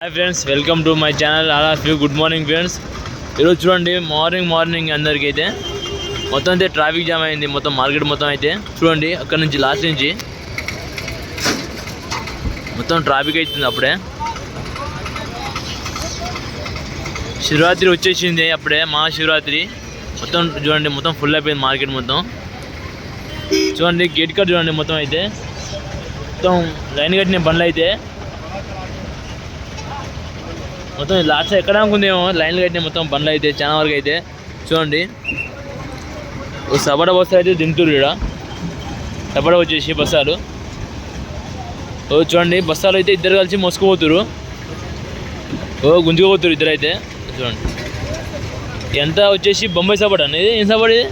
Hi friends welcome to my channel అలా few good morning friends ఈరోజు చూడండి morning morning అందరికైతే మొత్తం అయితే ట్రాఫిక్ జామ్ అయింది మొత్తం మార్కెట్ మొత్తం అయితే. చూడండి అక్కడ నుంచి లాస్ట్ నుంచి మొత్తం ట్రాఫిక్ అవుతుంది అప్పుడే. శివరాత్రి వచ్చేసింది అప్పుడే మహాశివరాత్రి. మొత్తం చూడండి మొత్తం ఫుల్ అయిపోయింది మార్కెట్ మొత్తం. చూడండి గేట్ కార్డ్ చూడండి మొత్తం అయితే. మొత్తం లైన్ కట్టిన బండ్లు అయితే మొత్తం లాస్ట్ ఎక్కడ అనుకుందేమో? లైన్లు కట్టిన మొత్తం బండ్లు అయితే చాలా వరకు అయితే. చూడండి. సబడ బస్సు అయితే దింటురు ఇక్కడ సబడ వచ్చేసి బస్సాలు. ఓ చూడండి బస్సాలు అయితే ఇద్దరు కలిసి మోసుకుపోతురు ఓ గుంజుకుపోతురు ఇద్దరు అయితే. చూడండి. ఎంత వచ్చేసి బొంబాయి సబడ అనేది ఏం సబడ ఇది?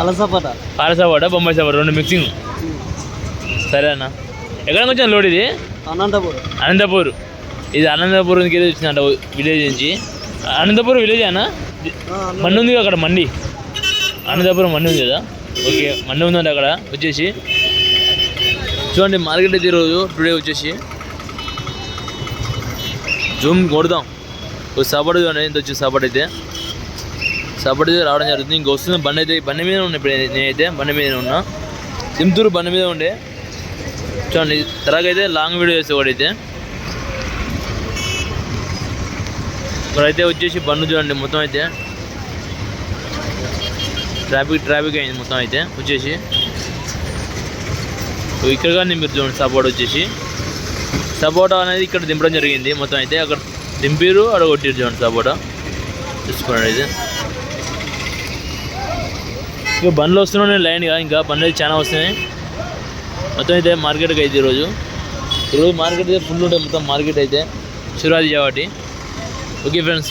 అలసపట పాల సబడ బొంబాయి సబడ రెండు మిక్సింగ్. సరే అన్న. ఎక్కడ వచ్చాను లోడ్ ఇది? అనంతపురం. అనంతపూర్. ఇది అనంతపురంకి వెళ్ళి వచ్చిందంట విలేజ్ నుంచి. అనంతపురం విలేజ్ అన్న మండి ఉంది అక్కడ మండి? అనంతపురం మండి ఉంది కదా? ఓకే మండి ఉందండి అక్కడ వచ్చేసి. చూడండి మార్కెట్ అయితే ఈరోజు టుడే వచ్చేసి. జూమ్ కొడదాం. ఒక సపోర్ట్ చూడండి ఇంత వచ్చి సపోర్ట్ అయితే. సపోర్ట్ అయితే రావడం జరుగుతుంది. ఇంక వస్తుంది బండి అయితే బండి మీద ఉన్నా ఇప్పుడు నేనైతే బండి మీద ఉన్నా. తిమ్తూరు బండి మీద ఉండే. చూడండి తర్వాత అయితే లాంగ్ వీడియో చేస్తే వాడైతే ఇప్పుడైతే వచ్చేసి బండ్లు చూడండి మొత్తం అయితే. ట్రాఫిక్ ట్రాఫిక్ అయింది మొత్తం అయితే వచ్చేసి. ఇక్కడ కానీ మీరు చూడండి సపోర్ట్ వచ్చేసి. సపోటా అనేది ఇక్కడ దింపడం జరిగింది మొత్తం అయితే. అక్కడ దింపిరు అక్కడ కొట్టిరు చూడండి సపోటా చూసుకోండి అయితే. ఇక బండ్లు వస్తున్నాయి లైన్గా ఇంకా బండ్లు అయితే చాలా వస్తున్నాయి. మొత్తం అయితే మార్కెట్కి అయితే ఈరోజు. ఈరోజు మార్కెట్ అయితే ఫుల్ ఉంటుంది మొత్తం మార్కెట్ అయితే. శివరాత్రి కాబట్టి ఓకే ఫ్రెండ్స్